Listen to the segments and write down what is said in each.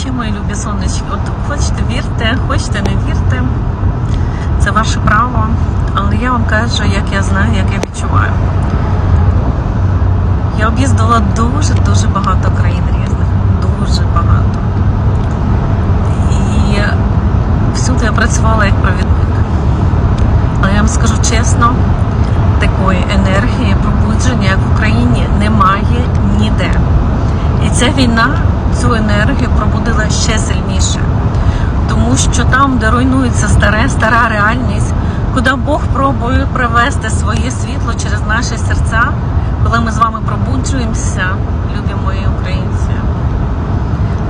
ще, мої любі сонечки. От хочете вірте, хочете не вірте. Це ваше право. Але я вам кажу, як я знаю, як я відчуваю. Я об'їздила дуже-дуже багато країн різних. Дуже багато. І всюди я працювала як провідник. Але я вам скажу чесно, такої енергії, пробудження, як в Україні, немає ніде. І ця війна цю енергію пробудила ще сильніше. Тому що там, де руйнується старе, стара реальність, куди Бог пробує привести своє світло через наші серця, коли ми з вами пробуджуємося, любі мої українці.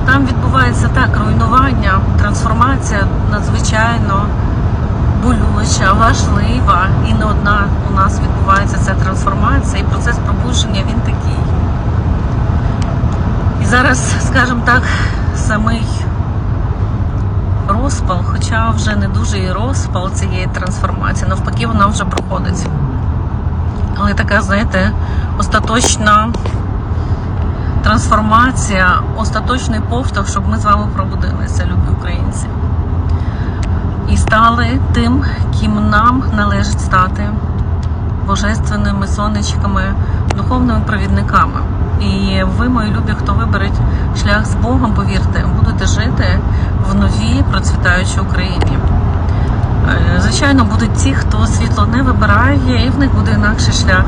Там відбувається так руйнування, трансформація надзвичайно болюча, важлива. І не одна у нас відбувається ця трансформація, і процес пробудження він такий. І зараз, скажімо так, самий розпал, хоча вже не дуже і розпал цієї трансформації, навпаки, вона вже проходить. Але така, знаєте, остаточна трансформація, остаточний повтор, щоб ми з вами пробудилися, любі українці. І стали тим, ким нам належить стати божественними сонечками, духовними провідниками. І ви, мої любі, хто виберуть шлях з Богом, повірте, будете жити в новій процвітаючій Україні. Е, Звичайно, будуть ті, хто світло не вибирає, і в них буде інакший шлях.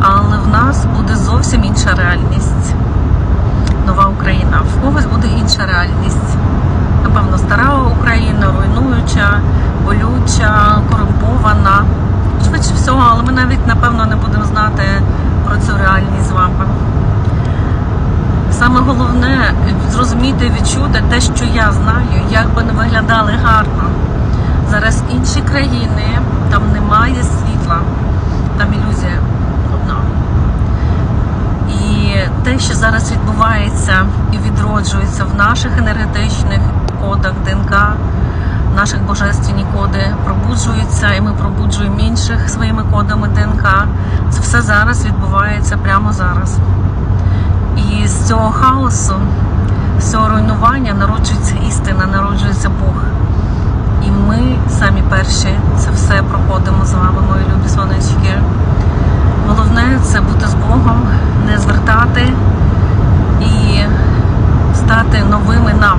Але в нас буде зовсім інша реальність. Нова Україна. В когось буде інша реальність. Напевно, стара Україна, руйнуюча, болюча, корумпована. Швидше всього, але ми навіть напевно не будемо знати про цю реальність з вами. Саме головне зрозуміти, відчути те, що я знаю, як би не виглядали гарно. Зараз інші країни, там немає світла, там ілюзія одна. І те, що зараз відбувається і відроджується в наших енергетичних кодах ДНК, наших божественні коди пробуджуються, і ми пробуджуємо інших своїми кодами ДНК. Це все зараз відбувається прямо зараз. І з цього хаосу, з цього руйнування народжується істина, народжується Бог. І ми самі перші це все проходимо з вами, мої любі сонечки. Головне це бути з Богом, не звертати і стати новими нам,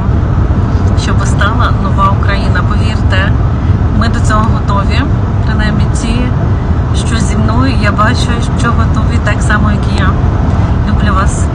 щоб стала нова Україна. Повірте, ми до цього готові. Принаймні ті, що зі мною, я бачу, що готові так само, як і я. Люблю вас.